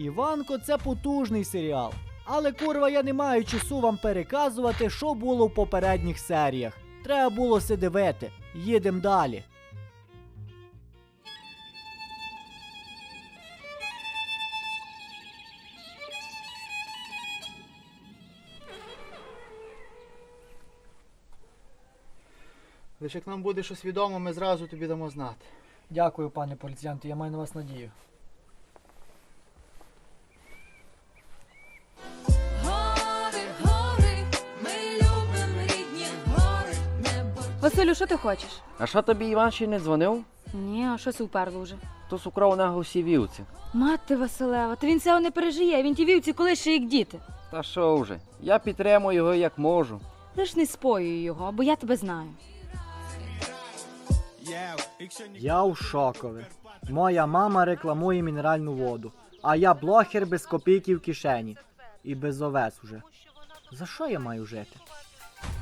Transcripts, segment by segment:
Іванко це потужний серіал. Але курва я не маю часу вам переказувати, що було в попередніх серіях. Треба було все дивити. Їдем далі. Лише як нам буде щось відомо, ми зразу тобі дамо знати. Дякую, пане поліціянт, я маю на вас надію. Василю, що ти хочеш? А що тобі Іван ще не дзвонив? Ні, а щось уперло вже. Хтось украв у нього вівці. Мати Василева, та він цього не пережиє, він ті вівці коли ще як діти. Та що вже? Я підтримую його як можу. Лиш не споюй його, бо я тебе знаю. Я у шокові. Моя мама рекламує мінеральну воду, а я блогер без копійки в кишені. І без овес уже. За що я маю жити?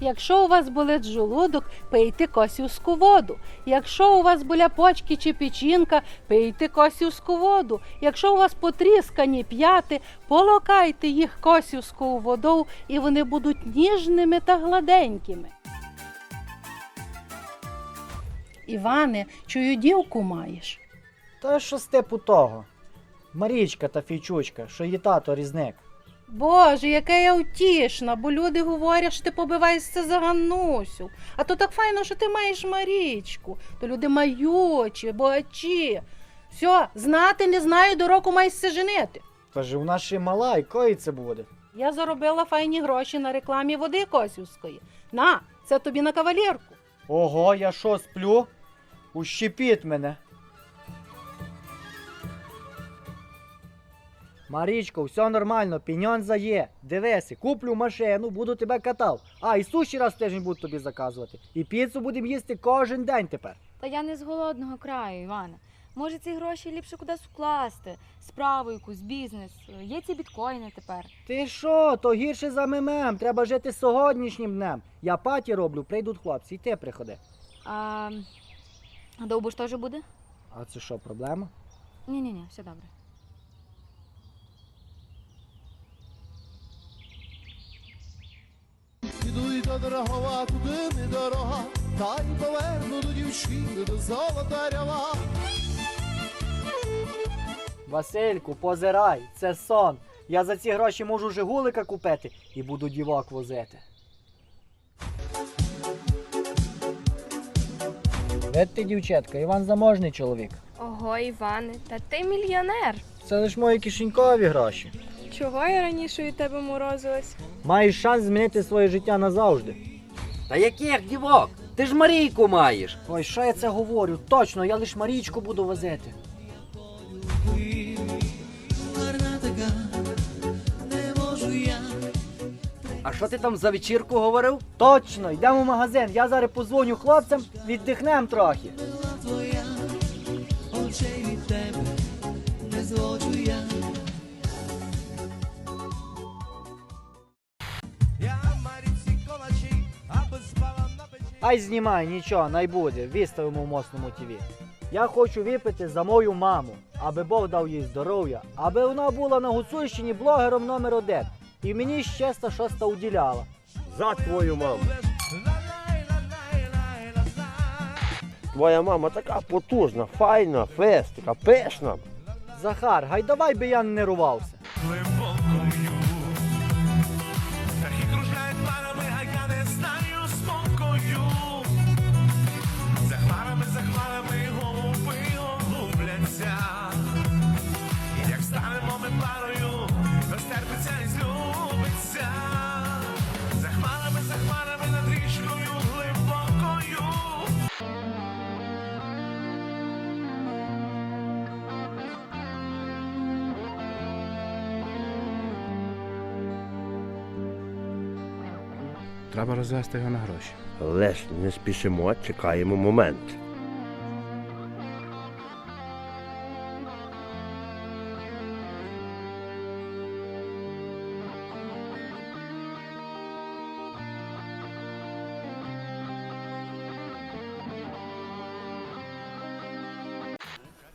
Якщо у вас болить жолудок, пийте косівську воду. Якщо у вас болять почки чи печінка, пийте косівську воду. Якщо у вас потріскані п'яти, полокайте їх косівською водою, і вони будуть ніжними та гладенькими. Іване, чую дівку маєш. Та що з типу того? Марічка та фійчучка, що її тато різник. Боже, яка я утішна, бо люди говорять, що ти побиваєшся за Ганнусю. А то так файно, що ти маєш Марічку. То люди маючі, богачі. Все, знати не знаю, до року маєшся женити. Каже, у нас ще мала, і кої це буде? Я заробила файні гроші на рекламі води Косівської. На, це тобі на кавалерку. Ого, я що, сплю? Ущипіть мене. Марічко, все нормально, піньонза є. Дивися, куплю машину, буду тебе катав. А, і суші раз в тиждень буду тобі заказувати. І піцу будемо їсти кожен день тепер. Та я не з голодного краю, Іване. Може, ці гроші ліпше кудись вкласти, справу якусь, бізнес. Є ці біткоїни тепер. Ти що, то гірше за мемем, треба жити сьогоднішнім днем. Я паті роблю, прийдуть хлопці, і ти приходи. А, а довбуш теж буде? А це що, проблема? Ні, ні, ні, все добре. Іду й до дорогова, туди не дорога, та й поверну до дівчини до золотарява. Васильку, позирай, це сон. Я за ці гроші можу жигулика купити і буду дівок возити. Видите, дівчатка, Іван заможний чоловік. Ого, Іване, та ти мільйонер. Це лише мої кишенькові гроші. Чого я раніше від тебе морозилась? Маєш шанс змінити своє життя назавжди. Та яких дівок? Ти ж Марійку маєш. Ой, що я це говорю? Точно, я лише Марічку буду возити. А що ти там за вечірку говорив? Точно, йдемо в магазин. Я зараз позвоню хлопцям, віддихнем трохи. Ай знімай, нічого, най буде, виставимо в моцному ТВ. Я хочу випити за мою маму, аби Бог дав їй здоров'я, аби вона була на Гуцульщині блогером номер один. І мені щастя щось та уділяла. За твою маму. Твоя мама така потужна, файна, фест, така пишна. Захар, гай давай би я не нервувався. Треба розвести його на гроші. Але ж не спішимо, чекаємо момент.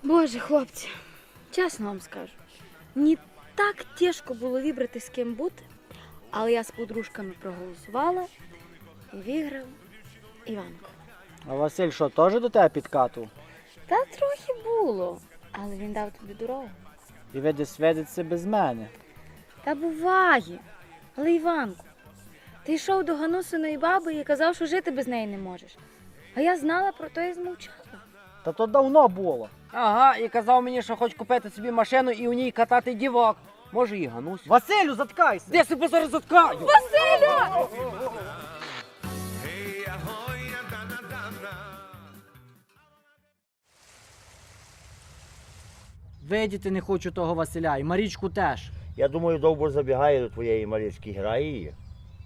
Боже, хлопці, чесно вам скажу. Мені так тяжко було вибрати з ким бути, але я з подружками проголосувала і виграв Іванко. А Василь що, теж до тебе підкатував? Та трохи було, але він дав тобі дорогу. І ви десь ведеться без мене. Та буває. Але Іванку, ти йшов до Ганусиної баби і казав, що жити без неї не можеш. А я знала про то і змовчала. Та то давно було. Ага, і казав мені, що хоче купити собі машину і у ній катати дівок. Може і ганусь. Василю, заткайся! Де себе зараз заткаю? Ей. Видіти не хочу того Василя, і Марічку теж. Я думаю, довго забігає до твоєї Марічки, грає її.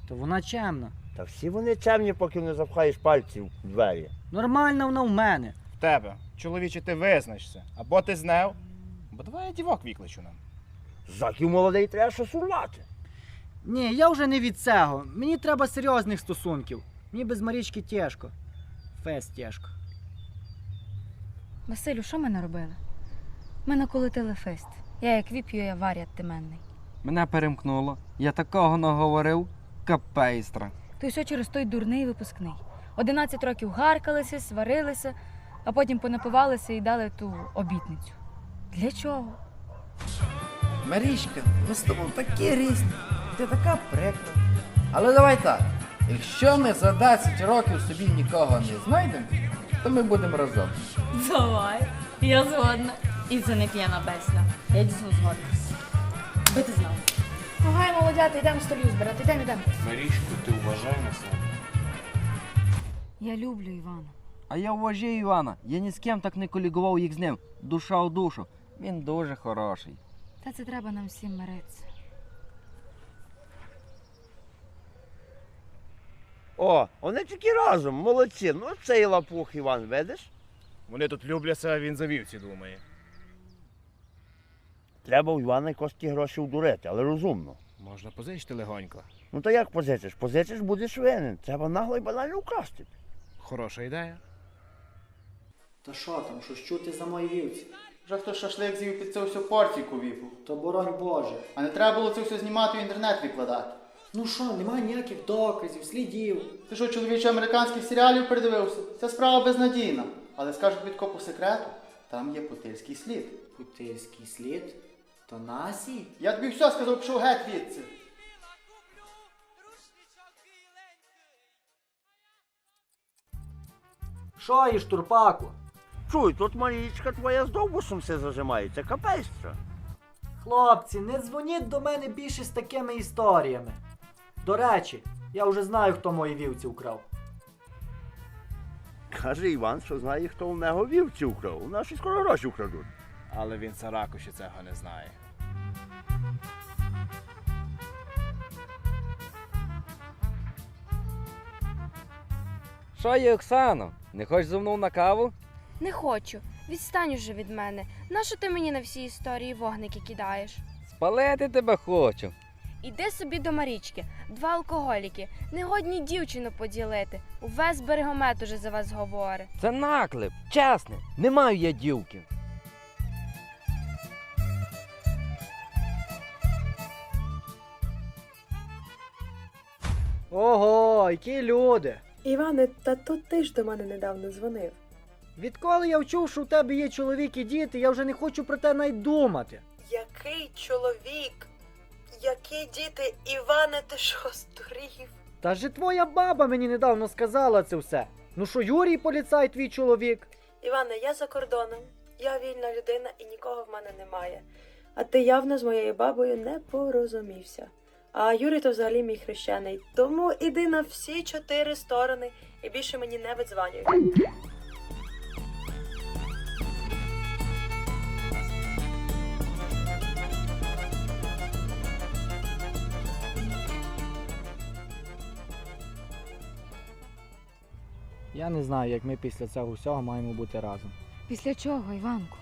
То вона чемна. Та всі вони чемні, поки не запхаєш пальців в двері. Нормальна вона в мене. В тебе, чоловіче, ти визначся. Або ти знев, бо давай я дівок викличу нам. Заків молодий треба щось урвати. Ні, я вже не від цього. Мені треба серйозних стосунків. Мені без Марічки тяжко. Фес тяжко. Василю, що ми наробили? Ми наколотили фест. Я як віп'ю, я варят теменний. Мене перемкнуло. Я такого наговорив. Капейстра. То й все через той дурний випускний. 11 років гаркалися, сварилися, а потім понапивалися і дали ту обітницю. Для чого? Марічка, ми з тобою такі різні. Ти така прикра. Але давай так. Якщо ми за 10 років собі нікого не знайдемо, то ми будемо разом. Давай, я згодна. І це не п'яна бесня. Я дійсно згодна. Би ти знав. Ага, молодята, йдемо столів збирати, йдемо, йдемо. Марічку, ти вважай на себе. Я люблю Івана. А я вважаю Івана. Я ні з ким так не колігував, як з ним. Душа у душу. Він дуже хороший. Та це треба нам всім миритися. О, вони тільки разом, молодці. Ну цей лапух Іван, видиш? Вони тут любляться, а він за вівці думає. Треба у Івана якось ті гроші вдурити, але розумно. Можна позичити легонько. Ну то як позичиш? Позичиш, будеш винен. Треба нагло і банально вкрасти. Хороша ідея. Та що там, щось чути за мої вівці? Вже хто шашлик з'їв під це всю порційку віпу. То боронь Боже. А не треба було це все знімати в інтернет викладати. Ну що, немає ніяких доказів, слідів. Ти що, чоловіче американських серіалів передивився? Ця справа безнадійна. Але скажу тобі тако по секрету, там є путильський слід. Путильський слід? То Насі? Я тобі все сказав, пішов геть відси. Що їш, турпаку? Чуй, тут Марічка твоя з довбусом все зажимається, капейстра. Хлопці, не дзвоніть до мене більше з такими історіями. До речі, я вже знаю, хто мої вівці вкрав. Каже Іван, що знає, хто у нього вівці вкрав. У наші скоро гроші вкрадуть. Але він цараку ще цього не знає. Що є, Оксано? Не хочеш зо мною на каву? Не хочу. Відстань уже від мене. Нащо ти мені на всі історії вогники кидаєш? Спалити тебе хочу. Іди собі до Марічки, два алкоголіки, негодні дівчину поділити. Увесь берегомет уже за вас говорить. Це наклеп, чесно. Не маю я дівки. Ого, які люди! Іване, та то ти ж до мене недавно дзвонив. Відколи я вчув, що у тебе є чоловік і діти, я вже не хочу про те навіть думати. Який чоловік? Які діти, Іване, ти що здурів? Та же твоя баба мені недавно сказала це все. Ну що, Юрій поліцай, твій чоловік? Іване, я за кордоном. Я вільна людина і нікого в мене немає. А ти явно з моєю бабою не порозумівся. А Юрій то взагалі мій хрещений. Тому іди на всі чотири сторони і більше мені не видзванюй. Я не знаю, як ми після цього всього маємо бути разом. Після чого, Іванку?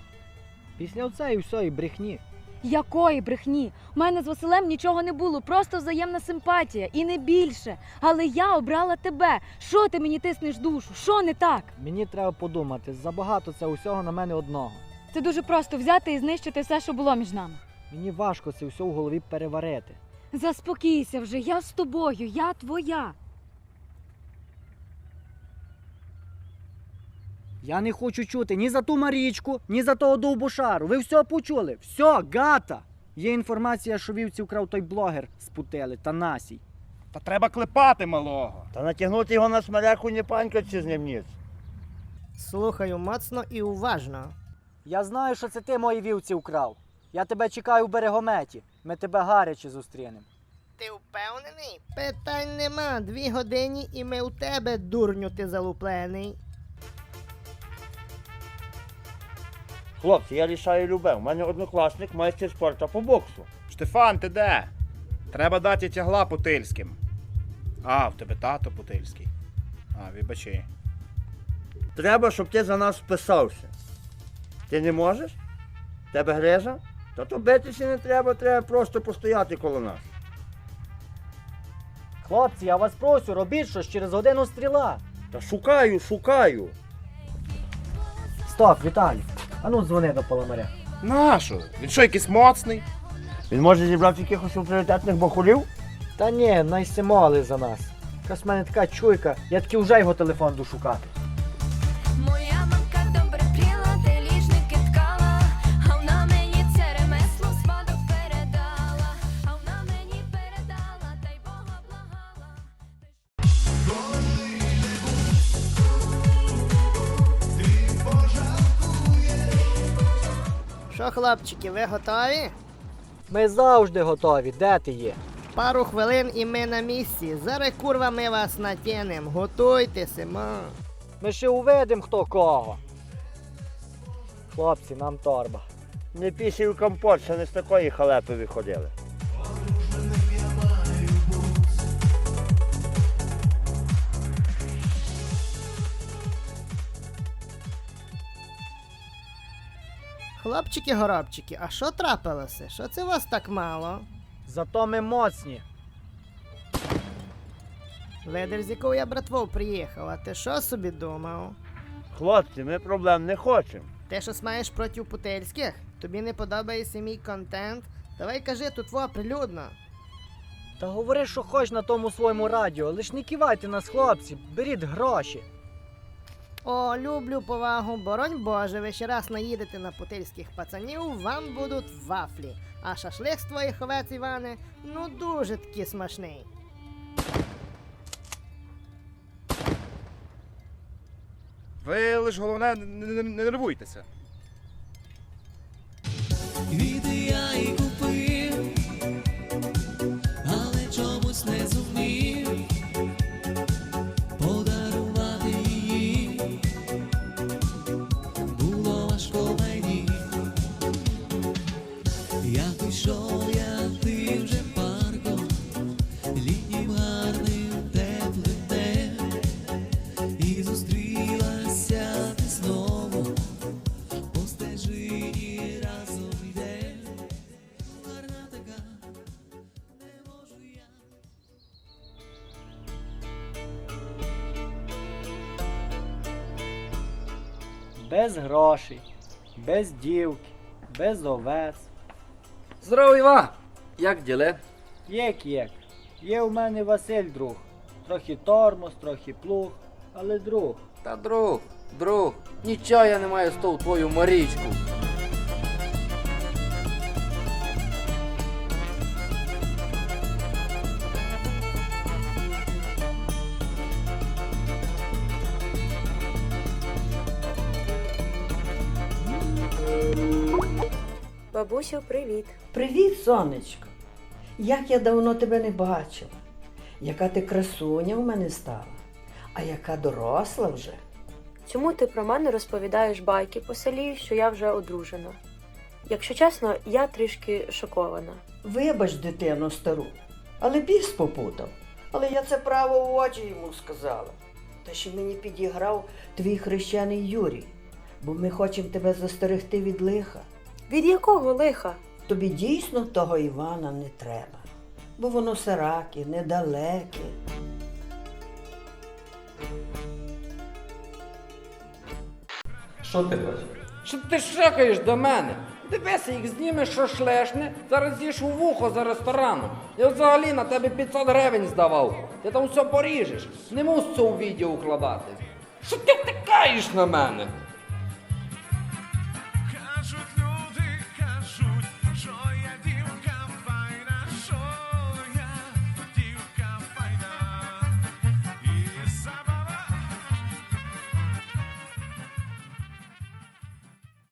Після оцеї всієї брехні. Якої брехні? У мене з Василем нічого не було, просто взаємна симпатія і не більше. Але я обрала тебе. Що ти мені тиснеш душу? Що не так? Мені треба подумати, забагато це усього на мене одного. Це дуже просто взяти і знищити все, що було між нами. Мені важко це все в голові переварити. Заспокійся вже, я з тобою, я твоя. Я не хочу чути ні за ту Марічку, ні за того довбушару. Ви все почули? Все, гата! Є інформація, що вівці вкрав той блогер з Путели та Насій. Та треба клепати малого. Та натягнути його на смоляку не панькаться з ним. Слухаю моцно і уважно. Я знаю, що це ти мої вівці вкрав. Я тебе чекаю в берегометі. Ми тебе гаряче зустрінемо. Ти впевнений? Питань нема. Дві години і ми у тебе, дурню, ти залуплений. Хлопці, я рішаю любе. У мене однокласник майстер спорту по боксу. Штефан, ти де? Треба дати тягла путильським. А, в тебе тато путильський. А, вибачи. Треба, щоб ти за нас вписався. Ти не можеш? Тебе грижа? Та то битися не треба, треба просто постояти коло нас. Хлопці, я вас прошу, робіть щось через годину стріла. Та шукаю, шукаю. Стоп, Віталій. Ану дзвони до Паламаря. Нащо? Він що, якийсь моцний? Він може зібрав якихось авторитетних бахулів? Та ні, найсимоли за нас. Якась в мене така чуйка, я таки вже його телефон дошукати. шукати. Що, хлопчики, ви готові? Ми завжди готові. Де ти є? Пару хвилин і ми на місці. Зараз курва ми вас натянем. Готуйтеся, ма. Ми ще увидим хто кого. Хлопці, нам торба. Не пісів компот, ще не з такої халепи виходили. Хлопчики-горобчики, а що трапилося? Що це вас так мало? Зато ми моцні. Видиш, з якого я братвою приїхав, а ти що собі думав? Хлопці, ми проблем не хочемо. Ти щось маєш проти путельських? Тобі не подобається мій контент? Давай кажи тут во прилюдно. Та говори, що хоч на тому своєму радіо, лиш не кивайте нас, хлопці, беріть гроші. О, люблю повагу, боронь Боже, ви ще раз наїдете на путильських пацанів, вам будуть вафлі. А шашлик з твоїх овець, Іване, ну дуже таки смачний. Ви лиш головне не, не, не нервуйтеся. Я Без грошей, без дівки, без овець. Здорово, Іван! Як діле? Як як. Є у мене Василь друг. Трохи тормоз, трохи плуг, але друг. Та друг, друг, нічого я не маю з тою твою Марічку. Бабусю, привіт. Привіт, сонечко. Як я давно тебе не бачила. Яка ти красуня в мене стала, а яка доросла вже. Чому ти про мене розповідаєш байки по селі, що я вже одружена? Якщо чесно, я трішки шокована. Вибач, дитину стару, але біс попутав. Але я це право в очі йому сказала. Та ще мені підіграв твій хрещений Юрій, бо ми хочемо тебе застерегти від лиха. Від якого лиха? Тобі дійсно того Івана не треба, бо воно сараке, недалеке. Що ти шакаєш до мене? Дивися, їх знімеш, що шлешне, зараз з'їш у вухо за рестораном. Я взагалі на тебе 500 гривень здавав. Ти там все поріжеш. Не мусиш це у відео укладати. Що ти тикаєш на мене?